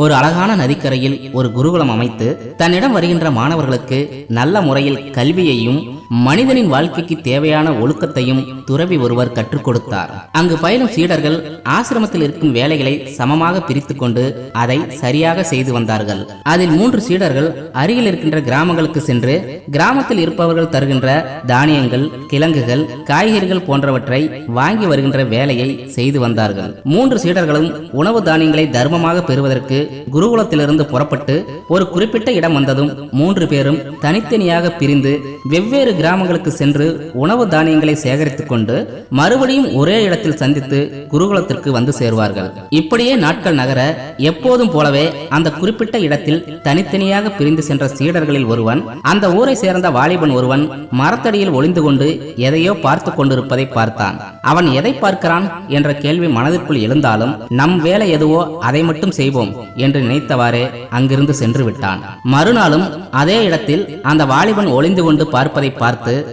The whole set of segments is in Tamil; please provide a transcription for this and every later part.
ஒரு அழகான நதிக்கரையில் ஒரு குருகுலம் அமைத்து தன்னிடம் வருகின்ற மாணவர்களுக்கு நல்ல முறையில் கல்வியையும் மனிதனின் வாழ்க்கைக்கு தேவையான ஒழுக்கத்தையும் துறவி ஒருவர் கற்றுக் கொடுத்தார். அங்கு பயிலும் சீடர்கள் ஆசிரமத்தில் இருக்கும் வேலைகளை சமமாக பிரித்துக் கொண்டு அதை சரியாக செய்து வந்தார்கள். அதில் மூன்று சீடர்கள் அருகில் இருக்கின்ற கிராமங்களுக்கு சென்று கிராமத்தில் இருப்பவர்கள் தருகின்ற தானியங்கள் கிழங்குகள் காய்கறிகள் போன்றவற்றை வாங்கி வருகின்ற வேலையை செய்து வந்தார்கள். மூன்று சீடர்களும் உணவு தானியங்களை தர்மமாக பெறுவதற்கு குருகுலத்திலிருந்து புறப்பட்டு ஒரு குறிப்பிட்ட இடம் வந்ததும் மூன்று பேரும் தனித்தனியாக பிரிந்து வெவ்வேறு கிராமங்களுக்கு சென்று உணவு தானியங்களை சேகரித்துக் கொண்டு மறுபடியும் ஒரே இடத்தில் சந்தித்து குருகுலத்திற்கு வந்து சேர்வார்கள். இப்படியே நாட்கள் நகர எப்போதும் போலவே அந்த குறிப்பிட்ட இடத்தில் தனித்தனியாக பிரிந்து சென்ற சீடர்களில் ஒருவன் அந்த ஊரை சேர்ந்த வாலிபன் ஒருவன் மரத்தடியில் ஒளிந்து கொண்டு எதையோ பார்த்து கொண்டிருப்பதை பார்த்தான். அவன் எதை பார்க்கிறான் என்ற கேள்வி மனதிற்குள் எழுந்தாலும் நம் வேலை எதுவோ அதை மட்டும் செய்வோம் என்று நினைத்தவாறே அங்கிருந்து சென்று விட்டான். மறுநாளும் அதே இடத்தில் அந்த வாலிபன் ஒளிந்து கொண்டு பார்ப்பதை பார்த்து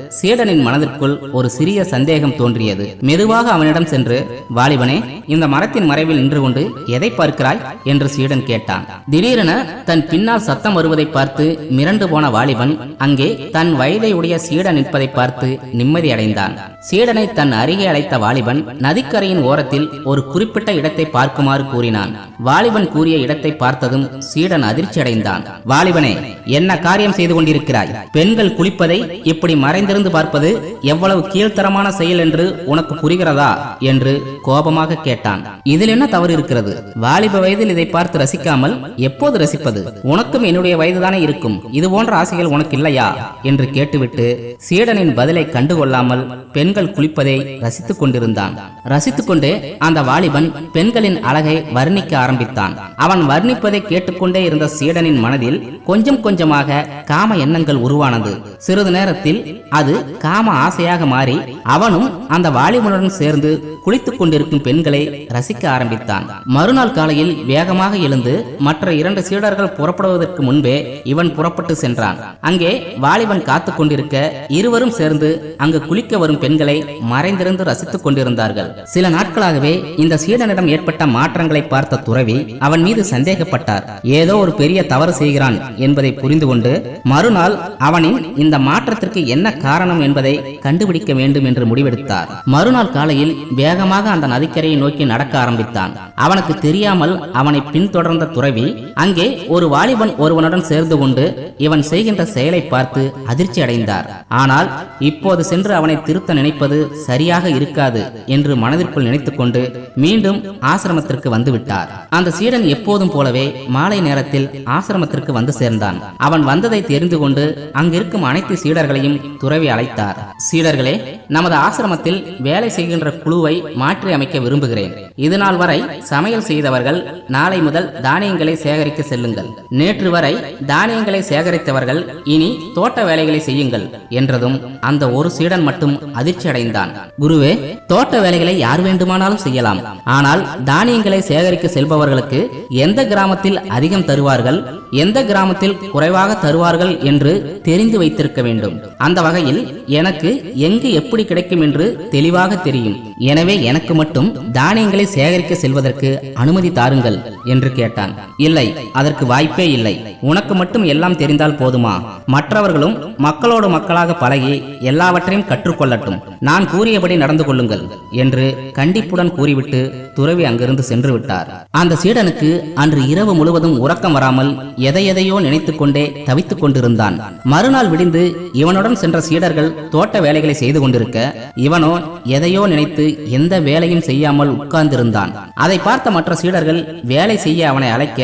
சீடனின் மனதிற்குள் ஒரு சிறிய சந்தேகம் தோன்றியது. மெதுவாக அவனிடம் சென்று வாலிபனே இந்த மரத்தின் மறைவில் நின்று கொண்டு எதை பார்க்கிறாய்? என்று சீடன் கேட்டான். திடீரென தன் பின்னால் சத்தம் வருவதை பார்த்து மிரண்டு போன வாலிபன் அங்கே தன் வயதை உடைய சீடன் நிற்பதை பார்த்து நிம்மதி அடைந்தான். சீடனை தன் அருகே அழைத்த வாலிபன் நதிக்கரையின் ஓரத்தில் ஒரு குறிப்பிட்ட இடத்தை பார்க்குமாறு கூறினான். வாலிபன் கூறிய இடத்தை பார்த்ததும் சீடன் அதிர்ச்சி அடைந்தான் வாலிபனே என்ன காரியம் செய்து கொண்டிருக்கிறாய்? பெண்கள் குளிப்பதை இப்படி மறைந்திருந்து பார்ப்பது எவ்வளவு கீழ்த்தரமான செயல் என்று உனக்கு புரிகிறதா? என்று கோபமாக கேட்டான். இதில் என்ன தவறு இருக்கிறது? வாலிப வயதில் இதை பார்த்து ரசிக்காமல் எப்போது ரசிப்பது? உனக்கும் என்னுடைய வயதுதானே இருக்கும். இது போன்ற ஆசைகள் உனக்கு இல்லையா? என்று கேட்டுவிட்டு சீடனின் பதிலை கண்டுகொள்ளாமல் பெண்கள் பெண்கள் குளிப்பதை ரசித்துக் கொண்டிருந்தான். ரசித்துக் கொண்டு அந்த வாலிபன் பெண்களின் அழகை வர்ணிக்க ஆரம்பித்தான். அவன் வர்ணிப்பதை கேட்டுக்கொண்டே இருந்த சீடனின் மனதில் கொஞ்சம் கொஞ்சமாக காம எண்ணங்கள் உருவானது. சிறிது நேரத்தில் அது காம ஆசையாக மாறி அவனும் அந்த வாலிபனுடன் சேர்ந்து குளித்துக் கொண்டிருக்கும் பெண்களை ரசிக்க ஆரம்பித்தான். மறுநாள் காலையில் வேகமாக எழுந்து மற்ற இரண்டு சீடர்கள் புறப்படுவதற்கு முன்பே இவன் புறப்பட்டு சென்றான். அங்கே வாலிபன் காத்துக் கொண்டிருக்க இருவரும் சேர்ந்து அங்கு குளிக்க வரும் பெண்களை மறைந்திருந்து ரசித்துக் கொண்டிருந்தார்கள். சில நாட்களாகவே இந்த சீடனிடம் ஏற்பட்ட மாற்றங்களை பார்த்த துறவி அவன் மீது சந்தேகப்பட்டார். ஏதோ ஒரு பெரிய தவறு செய்கிறான் என்பதை புரிந்து கொண்டு மறுநாள் அவனின் இந்த மாற்றத்திற்கு என்ன காரணம் என்பதை கண்டுபிடிக்க வேண்டும் என்று முடிவெடுத்தார். மறுநாள் காலையில் வேகமாக அந்த நதிக்கரையை நோக்கி நடக்க ஆரம்பித்தான். அவனுக்கு தெரியாமல் அவனை பின்தொடர்ந்த துறவி அங்கே ஒரு வாலிபன் ஒருவனுடன் சேர்ந்து கொண்டு இவன் செய்கின்ற செயலை பார்த்து அதிர்ச்சி அடைந்தார் ஆனால் இப்போது சென்று அவனை திருத்த நினைப்பது சரியாக இருக்காது என்று மனதிற்குள் நினைத்துக்கொண்டு மீண்டும் ஆசிரமத்திற்கு வந்துவிட்டார். அந்த சீடன் எப்போதும் போலவே மாலை நேரத்தில் ஆசிரமத்திற்கு வந்து சேர்ந்தான். அவன் வந்ததை தெரிந்து கொண்டு அங்கிருக்கும் அனைத்து சீடர்களையும் துறவி அழைத்தார். சீடர்களே நமது ஆசிரமத்தில் வேலை செய்கின்ற குழுவை மாற்றி அமைக்க விரும்புகிறேன். இது நாள் வரை சமையல் செய்தவர்கள் நாளை முதல் தானியங்களை சேகரிக்க செல்லுங்கள். நேற்று வரை தானியங்களை சேகரித்தவர்கள் இனி தோட்ட வேலைகளை செய்யுங்கள் என்றதும் அந்த ஒரு சீடன் மட்டும் அதிர்ச்சி அடைந்தான் குருவே தோட்ட வேலைகளை யார் வேண்டுமானாலும் செய்யலாம். ஆனால் தானியங்களை சேகரிக்க செல்பவர்களுக்கு எந்த கிராமத்தில் அதிகம் தருவார்கள் எந்த கிராமத்தில் குறைவாக தருவார்கள் என்று தெரிந்து வைத்திருக்க வேண்டும். அந்த வகையில் எனக்கு எங்கு எப்படி கிடைக்கும் என்று தெளிவாக தெரியும். எனவே எனக்கு மட்டும் தானியங்களை சேகரிக்க செல்வதற்கு அனுமதி தாருங்கள் என்று கேட்டான். இல்லை அதற்கு வாய்ப்பே இல்லை. உனக்கு மட்டும் எல்லாம் தெரிந்தால் போதுமா? மற்றவர்களும் மக்களோடு மக்களாக பழகி எல்லாவற்றையும் கற்றுக்கொள்ளட்டும். நான் கூறியபடி நடந்து கொள்ளுங்கள் என்று கண்டிப்புடன் கூறிவிட்டு துறவி அங்கிருந்து சென்று விட்டார். அந்த சீடனுக்கு அன்று இரவு முழுவதும் உறக்கம் வராமல் எதை எதையோ நினைத்துக் கொண்டே தவித்துக் கொண்டிருந்தான். மறுநாள் விடிந்து இவனுடன் சென்ற சீடர்கள் தோட்ட வேலைகளை செய்து கொண்டிருக்க இவனோ எதையோ நினைத்து எந்த வேலையும் செய்யாமல் உட்கார்ந்திருந்தான். அதை பார்த்த மற்ற சீடர்கள் வேலை செய்ய அவனை அழைக்க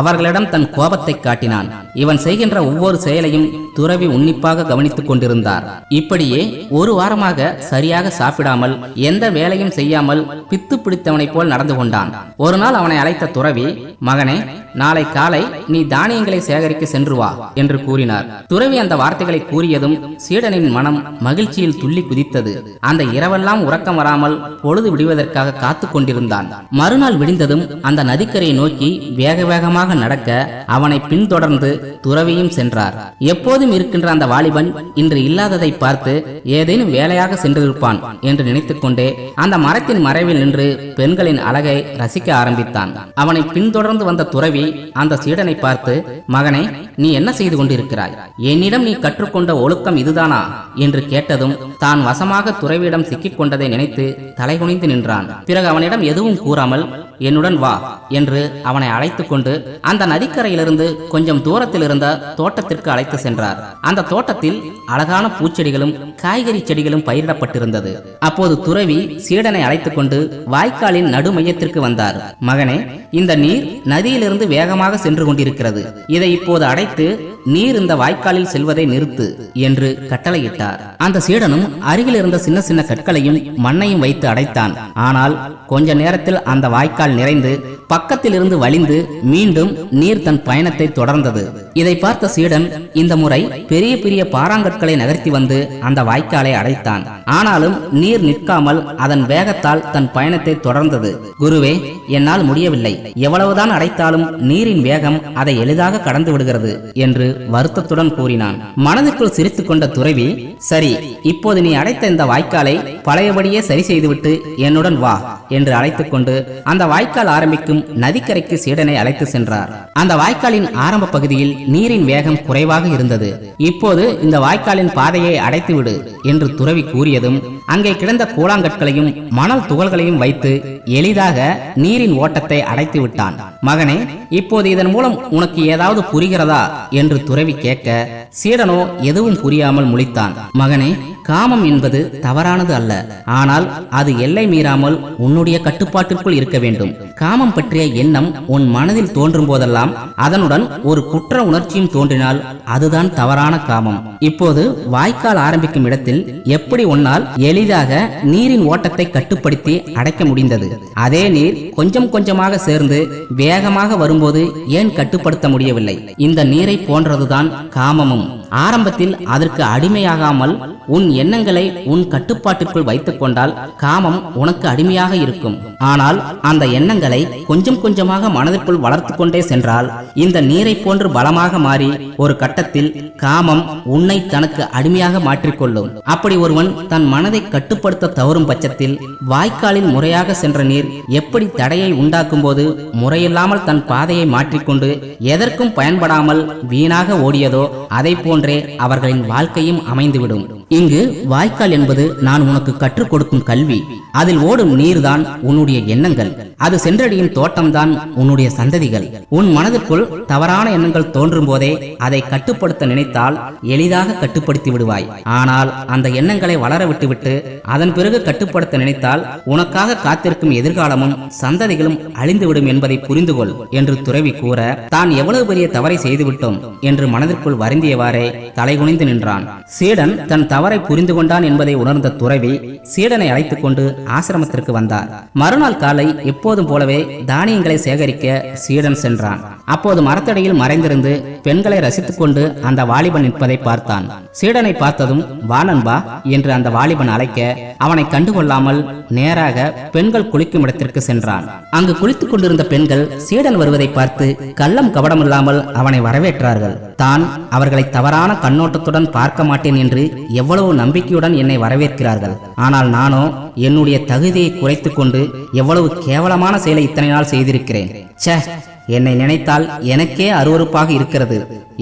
அவர்களிடம் தன் கோபத்தை காட்டினான். இவன் செய்கின்ற ஒவ்வொரு செயலையும் துறவி உன்னிப்பாக கவனித்துக் கொண்டிருந்தார். இப்படியே ஒரு வாரமாக சரியாக சாப்பிடாமல் எந்த வேலையும் செய்யாமல் பித்து பிடித்தவனை போல் நடந்து கொண்டான். ஒரு நாள் அவனை அழைத்த துறவி மகனே நாளை காலை நீ தானியங்களை சேகரிக்க சென்று வா என்று கூறினார். துறவி அந்த வார்த்தைகளை கூறியதும் சீடனின் மனம் மகிழ்ச்சியில் துள்ளி குதித்தது. அந்த இரவெல்லாம் உறக்கம் வராமல் பொழுது விடுவதற்காக காத்து கொண்டிருந்தான். மறுநாள் விடிந்ததும் அந்த நதிக்கரையை நோக்கி வேக வேகமாக நடக்க அவனை பின்தொடர்ந்து துறவியும் சென்றார். எப்போதும் இருக்கின்ற அந்த வாலிபன் இன்று இல்லாததை பார்த்து ஏதேனும் வேலையாக சென்றிருப்பான் என்று நினைத்துக் கொண்டே அந்த மரத்தின் மறைவில் நின்று பெண்களின் அழகை ரசிக்க ஆரம்பித்தான். அவனை பின்தொடர்ந்து வந்த துறவி அந்த சீடனை பார்த்து மகனே நீ என்ன செய்து கொண்டிருக்கிறாய்? என்னிடம் நீ கற்றுக்கொண்ட ஒழுக்கம் இதுதானா? என்று கேட்டதும் தான் வசமாக துறவியிடம் சிக்கிக் கொண்டதை நினைத்து தலைகுனிந்து நின்றான். பிறகு அவனிடம் எதுவும் கூறாமல் என்னுடன் வா என்று அவனை அழைத்துக் கொண்டு அந்த நதிக்கரையிலிருந்து கொஞ்சம் தூரத்தில் இருந்த தோட்டத்திற்கு அழைத்து சென்றார். அந்த தோட்டத்தில் அழகான பூச்செடிகளும் காய்கறி செடிகளும் பயிரிடப்பட்டிருந்தது. அப்போது துறவி சீடனை அழைத்துக் கொண்டு வாய்க்காலின் நடு மையத்திற்கு வந்தார். மகனே இந்த நீர் நதியிலிருந்து வேகமாக சென்று கொண்டிருக்கிறது. இதை இப்போது அடைத்து நீர் இந்த வாய்க்காலில் செல்வதை நிறுத்து என்று கட்டளையிட்டார். அந்த சீடனும் அருகில் இருந்த சின்ன சின்ன கற்களையும் மண்ணையும் வைத்து அடைத்தான். ஆனால் கொஞ்ச நேரத்தில் அந்த வாய்க்கால் நிறைந்து பக்கத்தில் இருந்து வழிந்து மீண்டும் நீர் தன் பயணத்தை தொடர்ந்தது. இதை பார்த்த சீடன் இந்த முறை பெரிய பெரிய பாறாங்கற்களை நகர்த்தி வந்து அந்த வாய்க்காலை அடைத்தான். ஆனாலும் நீர் நிற்காமல் அதன் வேகத்தால் தன் பயணத்தை தொடர்ந்தது. குருவே என்னால் முடியவில்லை. எவ்வளவுதான் அடைத்தாலும் நீரின் வேகம் அதை எளிதாக கடந்து விடுகிறது என்று வருத்தத்துடன் கூறினான். மனதிற்குள் சிரித்துக் கொண்ட துறவி சரி இப்போது நீ அடைத்த இந்த வாய்க்காலை பழையபடியே சரி செய்துவிட்டு என்னுடன் வா என்று அழைத்துக் கொண்டு அந்த வாய்க்கால் ஆரம்பிக்கும் நதிக்கரைக்கு சீடனை அழைத்து சென்றார். அந்த வாய்க்காலின் ஆரம்ப பகுதியில் நீரின் வேகம் குறைவாக இருந்தது. இப்போது இந்த வாய்க்காலின் பாதையை அடைத்துவிடு என்று துறவி கூறியதும் அங்கே கிடந்த கூழாங்கற்களையும் மணல் துகள்களையும் வைத்து எளிதாக நீரின் ஓட்டத்தை அடைத்து விட்டான் மகனே இப்போது இதன் மூலம் உனக்கு ஏதாவது புரிகிறதா என்று துறவி கேட்க சீடனோ எதுவும் புரியாமல் முழித்தான். மகனே காமம் என்பது தவறானது அல்ல. ஆனால் அது எல்லை மீறாமல் உன்னுடைய கட்டுப்பாட்டிற்குள் இருக்க வேண்டும். காமம் பற்றிய எண்ணம் உன் மனதில் தோன்றும் போதெல்லாம் அதனுடன் ஒரு குற்ற உணர்ச்சியும் தோன்றினால் அதுதான் தவறான காமம். இப்போது வாய்க்கால் ஆரம்பிக்கும் இடத்தில் எப்படி உன்னால் எளிதாக நீரின் ஓட்டத்தை கட்டுப்படுத்தி அடைக்க முடிந்தது. அதே நீர் கொஞ்சம் கொஞ்சமாக சேர்ந்து வேகமாக வரும்போது ஏன் கட்டுப்படுத்த முடியவில்லை? இந்த நீரை போன்றதுதான் காமமும். ஆரம்பத்தில் அதற்கு அடிமையாகாமல் உன் எண்ணங்களை உன் கட்டுப்பாட்டிற்குள் வைத்துக் கொண்டால் காமம் உனக்கு அடிமையாக இருக்கும். ஆனால் அந்த எண்ணங்களை கொஞ்சம் கொஞ்சமாக மனதிற்குள் வளர்த்து கொண்டே சென்றால் இந்த நீரை போன்று பலமாக மாறி ஒரு கட்டத்தில் காமம் உன்னை தனக்கு அடிமையாக மாற்றிக்கொள்ளும். அப்படி ஒருவன் தன் மனதை கட்டுப்படுத்த தவறும் பட்சத்தில் வாய்க்காலில் முறையாக சென்ற நீர் எப்படி தடையை உண்டாக்கும் போது முறையில்லாமல் தன் பாதையை மாற்றிக்கொண்டு எதற்கும் பயன்படாமல் வீணாக ஓடியதோ அதை போல் அவர்களின் வாழ்க்கையும் அமைந்துவிடும். இங்கு வாய்க்கால் என்பது நான் உனக்கு கற்றுக் கொடுக்கும் கல்வி. அதில் ஓடும் நீர்தான் உன்னுடைய எண்ணங்கள். அது சென்றடியும் தோட்டம்தான் உன்னுடைய சந்ததிகள். உன் மனதிற்குள் தவறான எண்ணங்கள் தோன்றும் போதே அதை கட்டுப்படுத்த நினைத்தால் எளிதாக கட்டுப்படுத்தி விடுவாய். ஆனால் அந்த எண்ணங்களை வளர விட்டுவிட்டு அதன் பிறகு கட்டுப்படுத்த நினைத்தால் உனக்காக காத்திருக்கும் எதிர்காலமும் சந்ததிகளும் அழிந்துவிடும் என்பதை புரிந்து கொள் என்று துறவி கூற தான் எவ்வளவு பெரிய தவறை செய்துவிட்டோம் என்று மனதிற்குள் வருந்தியவாறே தலைகுனிந்து நின்றான். சீடன் தன் தவறை புரிந்து கொண்டான் என்பதை உணர்ந்த துறவி சீடனை அழைத்துக் கொண்டு ஆசிரமத்திற்கு வந்தார். மறுநாள் காலை எப்போதும் போலவே தானியங்களை சேகரிக்க சீடன் சென்றான். அப்போது மரத்தடியில் மறைந்திருந்து பெண்களை ரசித்துக் கொண்டு அந்த வாலிபன் நிற்பதை பார்த்தான். சீடனை பார்த்ததும் வானன்பா என்று அந்த வாலிபன் அழைக்க அவனை கண்டுகொள்ளாமல் நேராக பெண்கள் குளிக்கும் இடத்திற்கு சென்றான். அங்கு குளித்துக் கொண்டிருந்த பெண்கள் சீடன் வருவதை பார்த்து கள்ளம் கபடமில்லாமல் அவனை வரவேற்றார்கள். தான் அவர்களை தவறான கண்ணோட்டத்துடன் பார்க்க மாட்டேன் என்று எவ்வளவு நம்பிக்கையுடன் என்னை வரவேற்கிறார்கள். ஆனால் நானோ என்னுடைய தகுதியை குறைத்துக் கொண்டு எவ்வளவு கேவலமான செயலை இத்தனை நாள் செய்திருக்கிறேன். ச என்னை நினைத்தால் எனக்கே அருவருப்பாக இருக்கிறது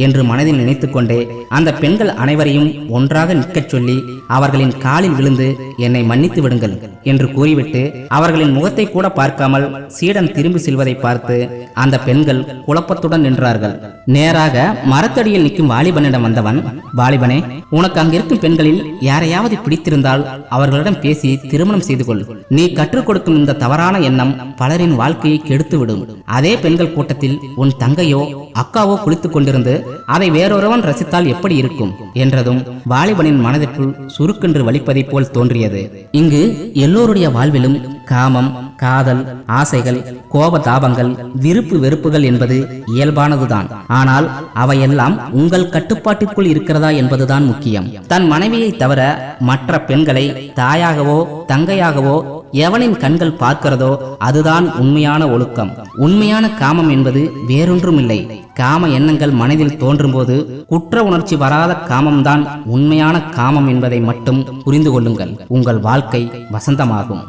என்று மனதில் நினைத்துக்கொண்டே அந்த பெண்கள் அனைவரையும் ஒன்றாக நிற்கச் சொல்லி அவர்களின் காலில் விழுந்து என்னை மன்னித்து விடுங்கள் என்று கூறிவிட்டு அவர்களின் முகத்தை கூட பார்க்காமல் சீடன் திரும்பி செல்வதை பார்த்து அந்த பெண்கள் குழப்பத்துடன் நின்றார்கள். நேராக மரத்தடியில் நிற்கும் வாலிபனிடம் வந்தவன் வாலிபனே உனக்கு அங்கிருக்கும் பெண்களில் யாரையாவது பிடித்திருந்தால் அவர்களிடம் பேசி திருமணம் செய்து கொள். நீ கற்றுக் கொடுக்கும் இந்த தவறான எண்ணம் பலரின் வாழ்க்கையை கெடுத்துவிடும். அதே பெண்கள் கூட்டத்தில் உன் தங்கையோ அக்காவோ குளித்துக் கொண்டிருந்து அதை வேறொருவன் ரசித்தால் எப்படி இருக்கும்? என்றதும் வாலிபனின் மனதிற்குள் சுருக்கென்று வலிப்பதைப் போல் தோன்றியது. இங்கு எல்லோருடைய வாழ்விலும் காமம் காதல் ஆசைகள் கோப தாபங்கள் விருப்பு வெறுப்புகள் என்பது இயல்பானதுதான். ஆனால் அவையெல்லாம் உங்கள் கட்டுப்பாட்டிற்குள் இருக்கிறதா என்பதுதான் முக்கியம். தன் மனைவியை தவிர மற்ற பெண்களை தாயாகவோ தங்கையாகவோ எவனின் கண்கள் பார்க்கிறதோ அதுதான் உண்மையான ஒழுக்கம். உண்மையான காமம் என்பது வேறொன்றும் இல்லை காம எண்ணங்கள் மனதில் தோன்றும்போது குற்ற உணர்ச்சி வராத காமம்தான் உண்மையான காமம் என்பதை மட்டும் புரிந்து கொள்ளுங்கள். உங்கள் வாழ்க்கை வசந்தமாகும்.